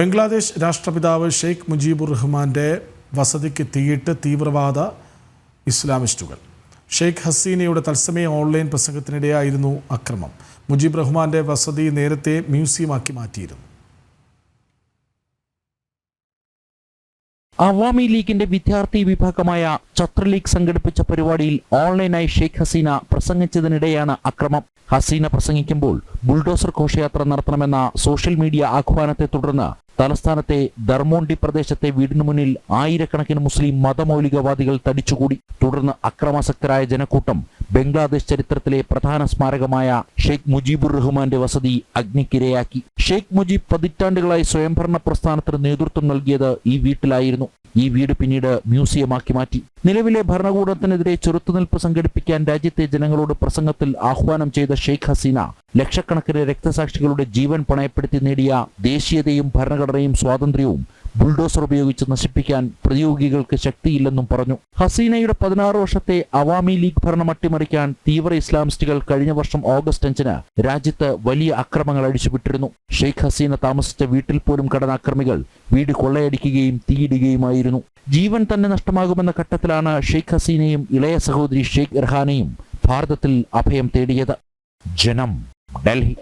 ബംഗ്ലാദേശ് രാഷ്ട്രപിതാവ് ഷെയ്ഖ് മുജീബുർ റഹ്മാന്റെ വസതിക്ക് തീയിട്ട് തീവ്രവാദ ഇസ്ലാമിസ്റ്റുകൾ. ഷെയ്ഖ് ഹസീനയുടെ തത്സമയ ഓൺലൈൻ പ്രസംഗത്തിനിടെയായിരുന്നു അക്രമം. മുജീബ് റഹ്മാന്റെ വസതി നേരത്തെ മ്യൂസിയമാക്കി മാറ്റിയിരുന്നു. അവാമി ലീഗിന്റെ വിദ്യാർത്ഥി വിഭാഗമായ ഛത്ര ലീഗ് സംഘടിപ്പിച്ച പരിപാടിയിൽ ഓൺലൈനായി ഷെയ്ഖ് ഹസീന പ്രസംഗിച്ചതിനിടെയാണ് അക്രമം. ഹസീന പ്രസംഗിക്കുമ്പോൾ ബുൾഡോസർ ഘോഷയാത്ര നടത്തണമെന്ന സോഷ്യൽ മീഡിയ ആഹ്വാനത്തെ തുടർന്ന് തലസ്ഥാനത്തെ ധർമോണ്ടി പ്രദേശത്തെ വീടിനു മുന്നിൽ ആയിരക്കണക്കിന് മുസ്ലിം മതമൗലികവാദികൾ തടിച്ചുകൂടി. തുടർന്ന് അക്രമാസക്തരായ ജനക്കൂട്ടം ബംഗ്ലാദേശ് ചരിത്രത്തിലെ പ്രധാന സ്മാരകമായ ഷെയ്ഖ് മുജീബുർ റഹ്മാന്റെ വസതി അഗ്നിക്കിരയാക്കി. ഷെയ്ഖ് മുജീബ് പതിറ്റാണ്ടുകളായി സ്വയംഭരണ പ്രസ്ഥാനത്തിന് നേതൃത്വം നൽകിയത് ഈ വീട്ടിലായിരുന്നു. ഈ വീട് പിന്നീട് മ്യൂസിയമാക്കി മാറ്റി. നിലവിലെ ഭരണകൂടത്തിനെതിരെ ചെറുത്തുനിൽപ്പ് സംഘടിപ്പിക്കാൻ രാജ്യത്തെ ജനങ്ങളോട് പ്രസംഗത്തിൽ ആഹ്വാനം ചെയ്ത ഷെയ്ഖ് ഹസീന ലക്ഷക്കണക്കിന് രക്തസാക്ഷികളുടെ ജീവൻ പണയപ്പെടുത്തി നേടിയ ദേശീയതയും ഭരണഘടനയും സ്വാതന്ത്ര്യവും ബുൾഡോസർ ഉപയോഗിച്ച് നശിപ്പിക്കാൻ പ്രതിയോഗികൾക്ക് ശക്തിയില്ലെന്നും പറഞ്ഞു. ഹസീനയുടെ പതിനാറ് വർഷത്തെ അവാമി ലീഗ് ഭരണം അട്ടിമറിക്കാൻ തീവ്ര ഇസ്ലാമിസ്റ്റുകൾ കഴിഞ്ഞ വർഷം ഓഗസ്റ്റ് അഞ്ചിന് രാജ്യത്ത് വലിയ അക്രമങ്ങൾ അഴിച്ചുവിട്ടിരുന്നു. ഷെയ്ഖ് ഹസീന താമസിച്ച വീട്ടിൽ പോലും കടന്ന അക്രമികൾ വീട് കൊള്ളയടിക്കുകയും തീയിടുകയുമായിരുന്നു. ജീവൻ തന്നെ നഷ്ടമാകുമെന്ന ഘട്ടത്തിലാണ് ഷെയ്ഖ് ഹസീനയും ഇളയ സഹോദരി ഷെയ്ഖ് ഇർഹാനയും ഭാരതത്തിൽ അഭയം തേടിയത്. ജനം ഡൽഹി